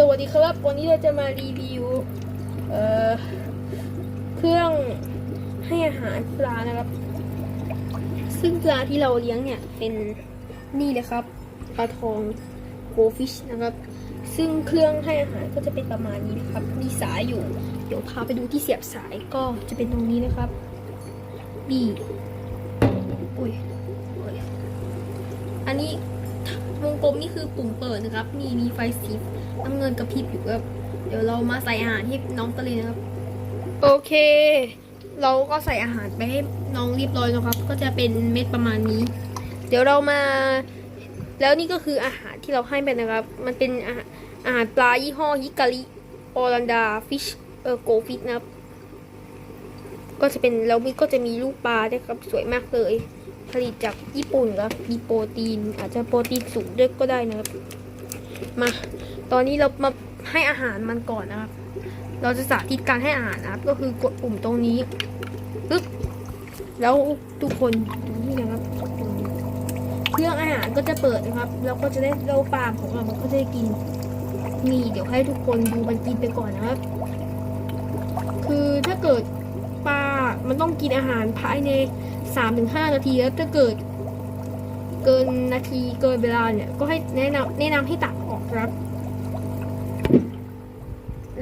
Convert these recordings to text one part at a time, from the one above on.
สวัสดีครับ วันนี้เราจะมารีวิวเอ่อเครื่องให้อาหารปลานะครับ ซึ่งปลาที่เราเลี้ยงเนี่ยเป็นนี่เลยครับปลาทองโกฟิชนะครับ ซึ่งเครื่องให้อาหารก็จะเป็นประมาณนี้นะครับ มีสายอยู่ เดี๋ยวพาไปดูที่เสียบสายก็จะเป็นตรงนี้นะครับนี่อุ้ยอ้ยอันนี้ นี่คือปุ่มเปิดนะครับมีมีไฟสีน้ำเงินกระพริบอยู่ครับ เดี๋ยวเรามาใส่อาหารให้น้องกันเลยนะครับ โอเค เราก็ใส่อาหารไปให้น้องเรียบร้อยแล้วครับ ก็จะเป็นเม็ดประมาณนี้ เดี๋ยวเรามา แล้วนี่ก็คืออาหารที่เราให้ไปนะครับ มันเป็นอาหารอาหารปลายี่ห้อฮิการิออรันดาฟิชเออโกฟิชนะครับ ก็จะเป็นแล้วมีก็จะมีลูกปลาด้วยครับสวยมากเลย ลิตจากญี่ปุ่นครับมีโปรตีน อาจจะโปรตีนสูงด้วยก็ได้นะครับ มา ตอนนี้เรามาให้อาหารมันก่อนนะครับ เราจะสาธิตการให้อาหารนะครับ ก็คือกดปุ่มตรงนี้ปึ๊บแล้วทุกคนดูนี่นะครับ เครื่องอาหารก็จะเปิดนะครับ แล้วก็จะได้เราปลาของเรามันก็จะได้กินนี่เดี๋ยวให้ทุกคนดูมันกินไปก่อนนะครับ คือถ้าเกิดปลา มันต้องกินอาหารภายใน สามถึงห้านาทีแล้วถ้าเกิด เกินนาทีเกินเวลาเนี่ยก็ให้แนะนำแนะนำให้ตักออกครับ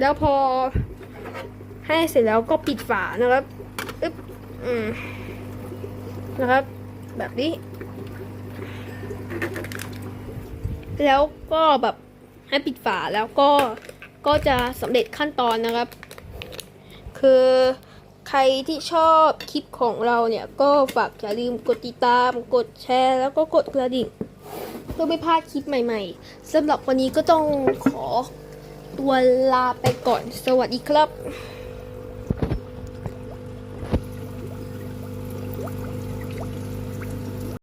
แล้วพอให้เสร็จแล้วก็ปิดฝานะครับอึ๊บอืมนะครับ แบบนี้ แล้วก็แบบให้ปิดฝาแล้วก็ก็จะสำเร็จขั้นตอนนะครับ คือ ใครที่ชอบคลิปของเราเนี่ย ก็ฝากอย่าลืมกดติดตาม กดแชร์ แล้วก็กดกระดิ่งเพื่อไม่พลาดคลิปใหม่ๆสำหรับวันนี้ก็ต้องขอตัวลาไปก่อน สวัสดีครับ